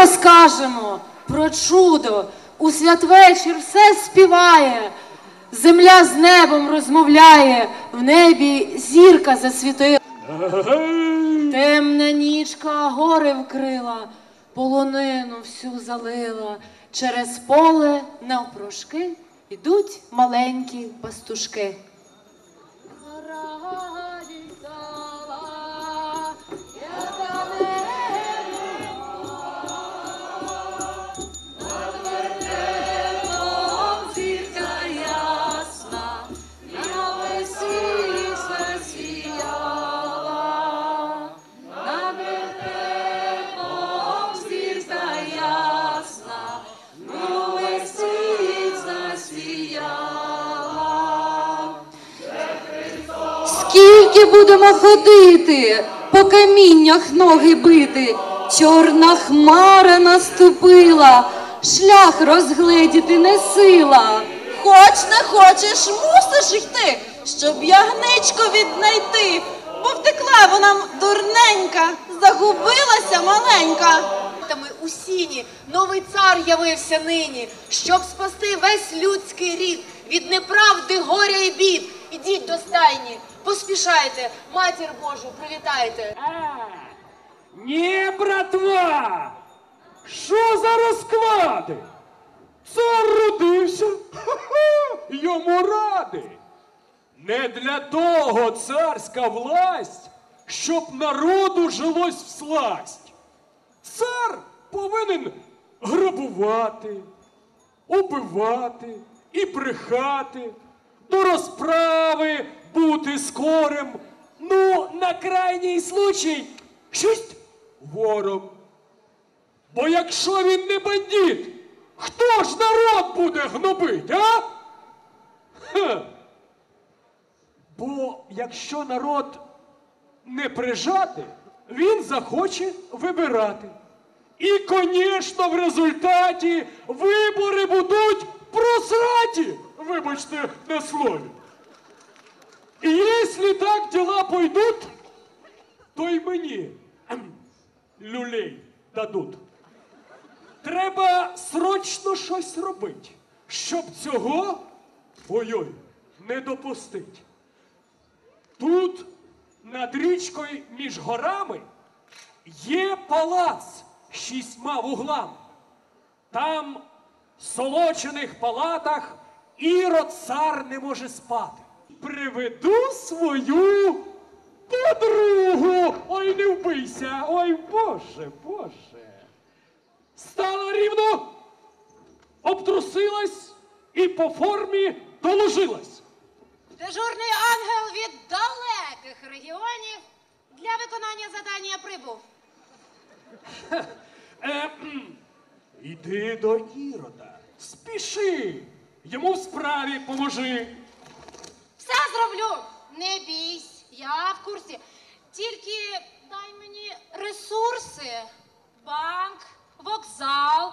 розкажемо про чудо. У святвечір все співає, земля з небом розмовляє, в небі зірка засвітила. Темна нічка гори вкрила, полонину всю залила. Через поле навпрошки йдуть маленькі пастушки. Скільки будемо ходити, по каміннях ноги бити, чорна хмара наступила, шлях розгледіти не сила. Хоч не хочеш, мусиш йти, щоб ягничку віднайти, бо втекла вона дурненька, загубилася маленька. У сіні, новий цар явився нині, щоб спасти весь людський рід від неправди, горя і бід. Ідіть до стайні, поспішайте, матір Божу, привітайте. Ні, братва! Що за розклади? Цар родився, Ха-ха, йому ради. Не для того царська власть, щоб народу жилось всласть. Цар повинен грабувати, убивати і брехати, до розправи бути скорим. Ну, на крайній случай, щось вором. Бо якщо він не бандит, хто ж народ буде гнобить, а? Ха. Бо якщо народ не прижати, він захоче вибирати. І, звісно, в результаті вибори будуть просраті, вибачте на слові. І якщо так діла пойдуть, то й мені люлей дадуть. Треба срочно щось робити, щоб цього ой-ой, не допустити. Тут над річкою між горами є палац шістьма вуглами. Там в солочених палатах ірод цар не може спати. Приведу свою подругу. Ой, не вбийся. Ой, Боже, Боже. Стала рівно, обтрусилась і по формі доложилась. Дежурний ангел від далеких регіонів для виконання задання прибув. Е. Іди до Ірода, спіши, йому в справі поможи. Все зроблю. Не бійсь, я в курсі. Тільки дай мені ресурси. Банк, вокзал,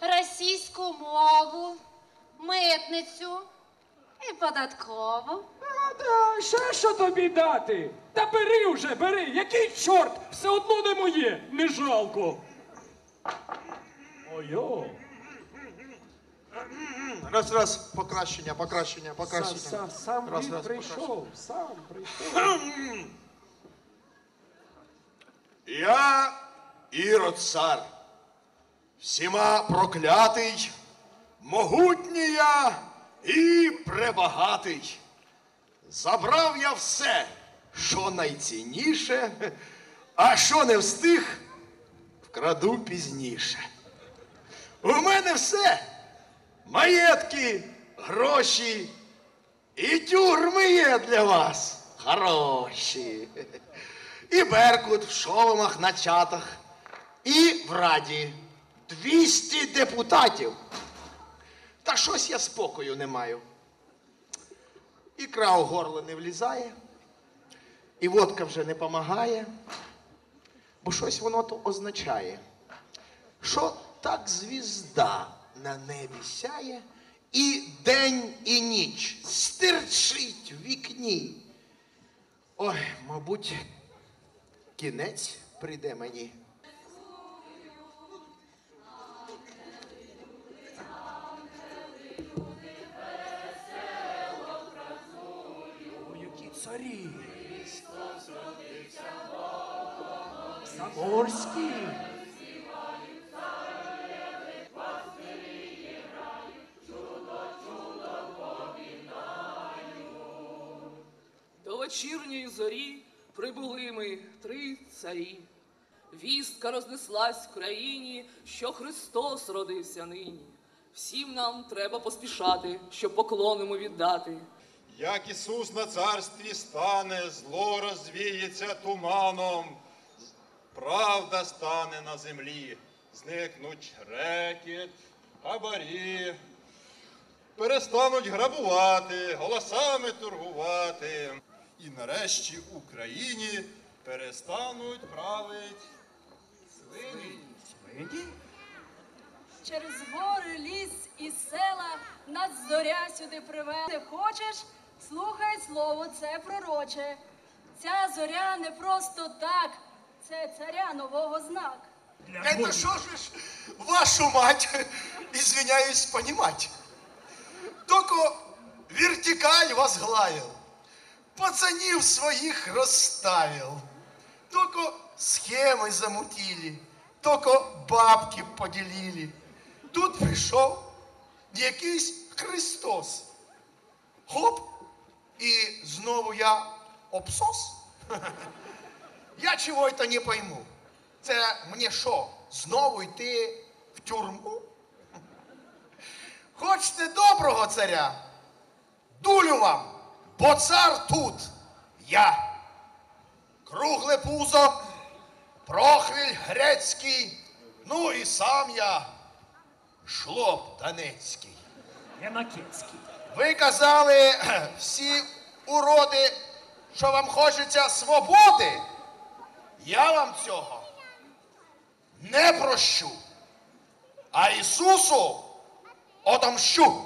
російську мову, митницю і податкову. А, да, ще що тобі дати? Та бери вже, бери, який чорт, все одно не моє, не жалко. Ой-о, Раз, раз, покращення, покращення, покращення. сам, сам раз, він раз, прийшов, сам прийшов. Я Ірод цар, всіма проклятий, могутній я і пребагатий. Забрав я все, що найцінніше, а що не встиг, вкраду пізніше. У мене все. Маєтки, гроші і тюрми є для вас. Хороші. І Беркут в шоломах на чатах, і в Раді 200 депутатів. Та щось я спокою не маю. Ікра у горло не влізає, і водка вже не помагає, бо щось воно то означає, що так звізда на небі сяє, і день, і ніч стирчить в вікні. Ой, мабуть, кінець прийде мені. Царі. Загорський. До вечірньої зорі прибули ми три царі. Вістка рознеслась в країні, що Христос родився нині. Всім нам треба поспішати, щоб поклонимо віддати. Як Ісус на царстві стане, зло розвіється туманом, правда стане на землі, зникнуть рекет, хабарі, перестануть грабувати, голосами торгувати. І нарешті в Україні перестануть править свині. Через гори, ліс і села нас зоря сюди приведе. Хочеш, слухай слово, це пророче. Ця зоря не просто так, це царя нового знак. Это что же ж, вашу мать, извиняюсь, понимать. Только вертикаль возглавил, пацанів своих расставил, только схемы замутили, только бабки поделили. Тут прийшов якийсь Христос. Хоп, і знову я обсос. Я чого это не пойму. Це мені що, знову йти в тюрму? Хочете доброго царя? Дулю вам, бо цар тут я. Кругле пузо, прохвіль грецький, ну і сам я, шлоп донецький. Янаківський. Ви казали всі уроди, що вам хочеться свободи. Я вам цього не прощу. А Ісусу отомщу.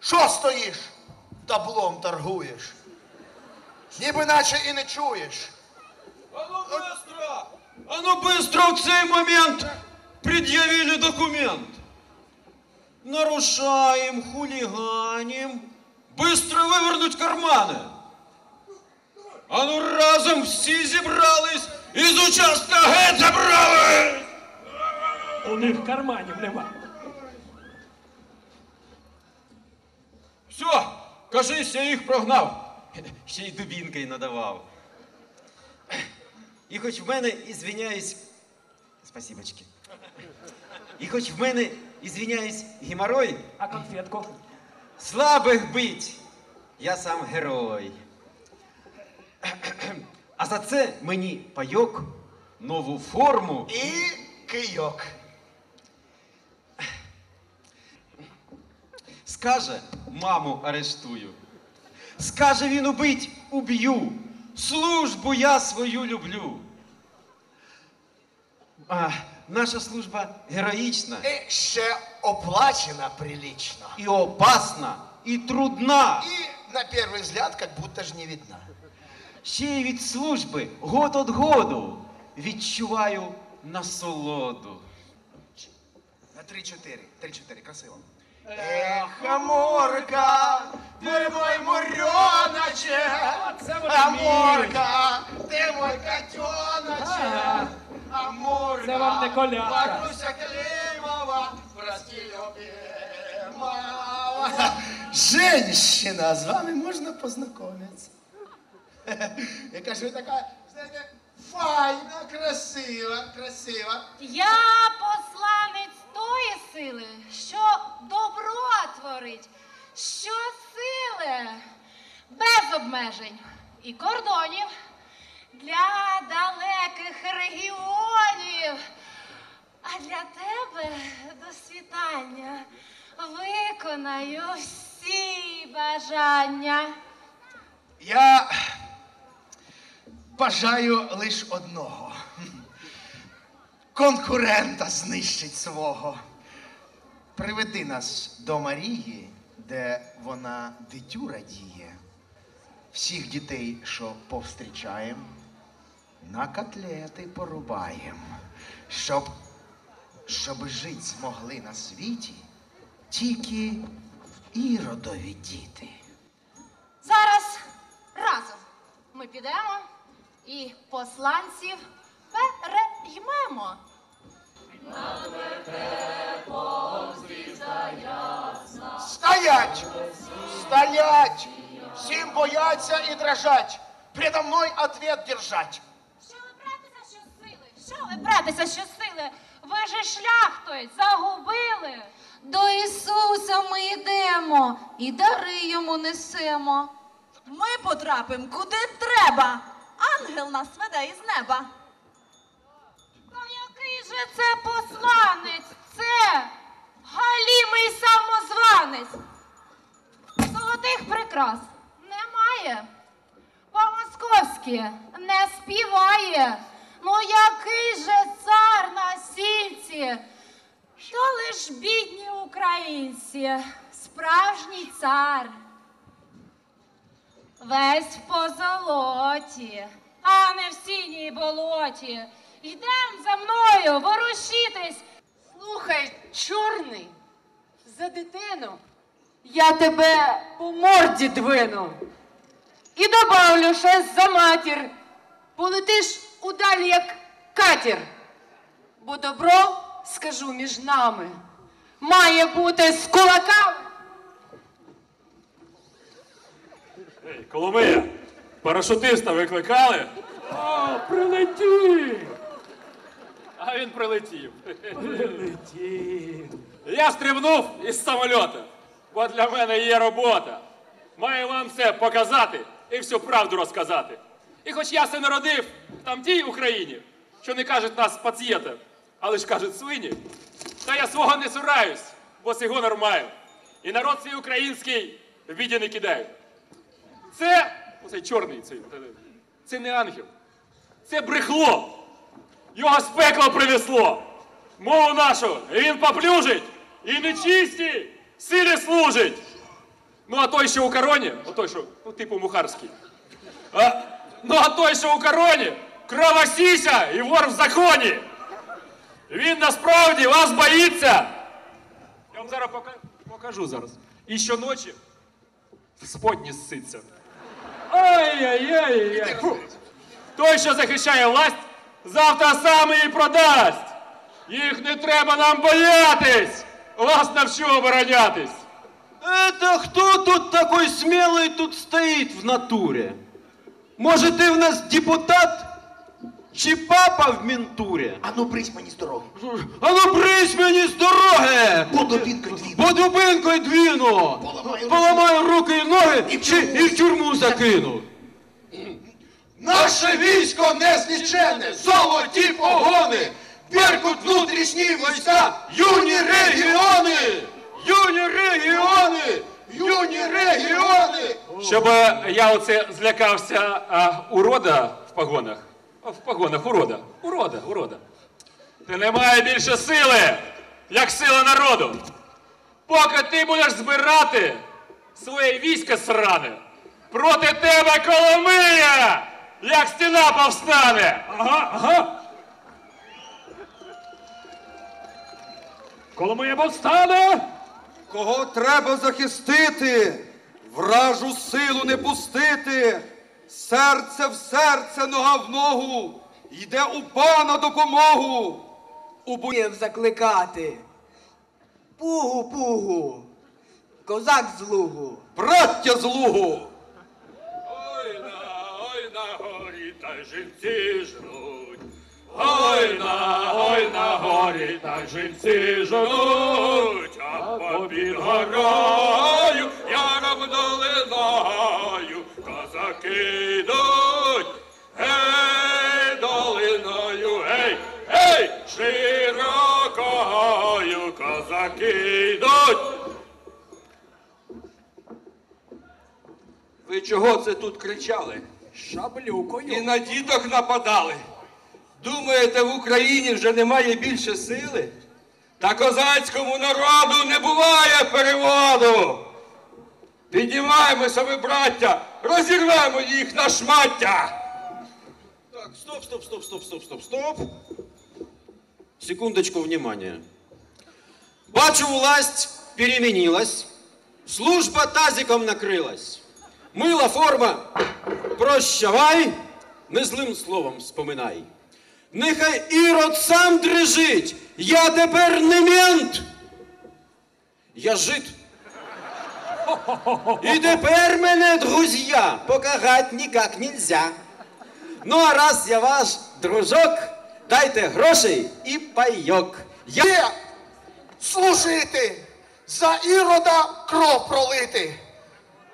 Що стоїш? Таблом торгуєш. Ніби наче і не чуєш. А ну быстро! А ну быстро в цей момент предъявили документ. Нарушаем, хулиганим. Быстро вывернуть карманы. А ну разом всі зібрались із участка геть забрали! У них карманів нема. Все, кажись, я їх прогнав. Ще й дубінкою надавав. І хоч в мене, ізвиняюсь, спасибочки. І хоч в мене, ізвиняюсь, геморой, А конфетку? слабих бить, я сам герой. А за це мені пайок, нову форму. І кийок. Скаже, маму арештую. Скаже він убить, уб'ю. Службу я свою люблю. А, наша служба героїчна І ще оплачена прилично. і опасна, і трудна. І на перший взгляд, как будто ж не видна. Ще й від служби год от году відчуваю насолоду. На 3-4. 3-4, красиво. Эх, Амурка, ты мой муреночек, Амурка, ты мой котеночек, Амурка, Це вам не колядка. Маруся Климова, прости, любимого. Женщина, з вами можна познайомитися. Яка ж ви така, знаєте, файна, красива, красива. Я посланець що сили без обмежень і кордонів для далеких регіонів. А для тебе до світання виконаю всі бажання. Я бажаю лиш одного. Конкурента знищить свого. Приведи нас до Марії, де вона дитю радіє. Всіх дітей, що повстрічаєм, на котлети порубаєм, щоб, щоб жить змогли на світі тільки іродові діти. Зараз разом ми підемо і посланців переймемо. Стоять! Стоять! Всім бояться і дрожать. Предо мною ответ держать. Що ви братися щосили? Що ви братися щосили? Ви же шлях той загубили. До Ісуса ми йдемо і дари йому несемо. Ми потрапимо куди треба. Ангел нас веде із неба. Та який же це посланець? Це галімий самозванець. Золотих прикрас немає. По-московськи не співає. Ну який же цар на сільці? То лиш бідні українці, справжній цар. Весь в позолоті, а не в синій болоті. Йдем за мною, ворушітесь. Слухай, чорний, за дитину я тебе по морді двину. І добавлю щось за матір. Полетиш удалі, як катір. Бо добро, скажу між нами, має бути з кулаками. Ей, Коломия, парашутиста викликали? А, прилетів! А він прилетів. Прилетів. Я стрибнув із самольота, бо для мене є робота. Маю вам все показати і всю правду розказати. І хоч я се народив в тамтій Україні, що не кажуть нас пацієнта, але ж кажуть свині, та я свого не сураюсь, бо сей гонор маю. І народ свій український в біді не кидаю. Це, оцей чорний, цей, це не ангел, це брехло. Його з пекла принесло. Мову нашу він поплюжить і нечисті силі служить. Ну, а той, що у короні, о той, що, ну, типу мухарський. А, ну, а той, що у короні, кровосіся і вор в законі. Він насправді вас боїться. Я вам зараз пока- покажу зараз. І щоночі в сподні сситься. Фу. Той, що захищає власть, завтра сам її продасть. Їх не треба нам боятись. Вас навчу оборонятись. Это кто тут такой смелый тут стоит в натуре? Может, ты у нас депутат? Чи папа в ментуре? А ну брись мені з дороги. А ну брись мені з дороги! По дубінкою дві. По дубинкою двіну! Поламаю Поламаю руки і ноги І в чи тюрму. і в тюрму закину! Наше військо незліченне, золоті погони, Беркут внутрішні війська, юні регіони, юні регіони, юні регіони. Щоб е, я оце злякався а, урода в погонах. В погонах урода. Урода, урода. Ти не має більше сили, як сила народу. Поки ти будеш збирати своє військо сране, проти тебе Коломия, як стіна повстане. Ага, ага. Коломия повстане! Кого треба захистити, вражу силу не пустити, серце в серце, нога в ногу, йде у пана допомогу. У Буєв закликати. Пугу, пугу, козак з лугу. браття з лугу. Горі, та жінці жнуть. Ой на, ой на горі, та жінці жнуть. А попід горою, яром долиною, козаки йдуть. Гей, долиною, гей, гей, широкою, козаки йдуть. Ви чого це тут кричали? Шаблюкою. І на діток нападали. Думаєте, в Україні вже немає більше сили? Та козацькому народу не буває переводу. Піднімаємося, ми, браття, розірвемо їх на шмаття. Так, стоп, стоп, стоп, стоп, стоп, стоп, стоп. Секундочку внимания. Бачу власть переменилась, служба тазиком накрилась. Мила форма, прощавай, не злим словом споминай. Нехай ірод сам дрижить, я тепер не мент. Я жид. І тепер мене, друзья, покарать никак нельзя. Ну а раз я ваш дружок, дайте грошей і пайок. Я... Служити, за ірода кров пролити.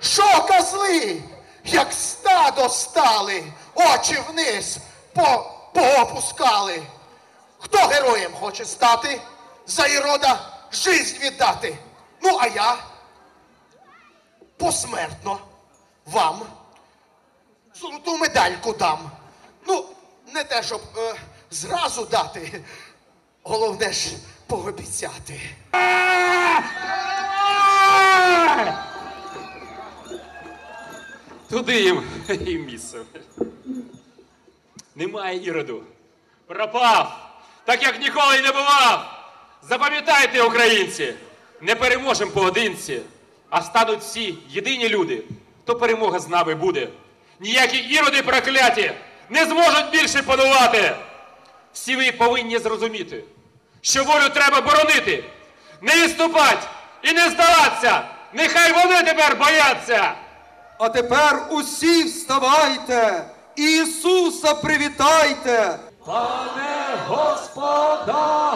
Що козли, як стадо стали, очі вниз по, поопускали. Хто героєм хоче стати, за ірода жизнь віддати? Ну, а я посмертно вам золоту медальку дам. Ну, не те, щоб е, зразу дати, головне ж пообіцяти. Туди їм і місце. Немає іроду. Пропав, так як ніколи й не бував. Запам'ятайте, українці, не переможемо поодинці, а стануть всі єдині люди, то перемога з нами буде. Ніякі іроди прокляті не зможуть більше панувати. Всі ви повинні зрозуміти, що волю треба боронити, не відступати і не здаватися. Нехай вони тепер бояться. А тепер усі вставайте, Ісуса привітайте. Пане Господа,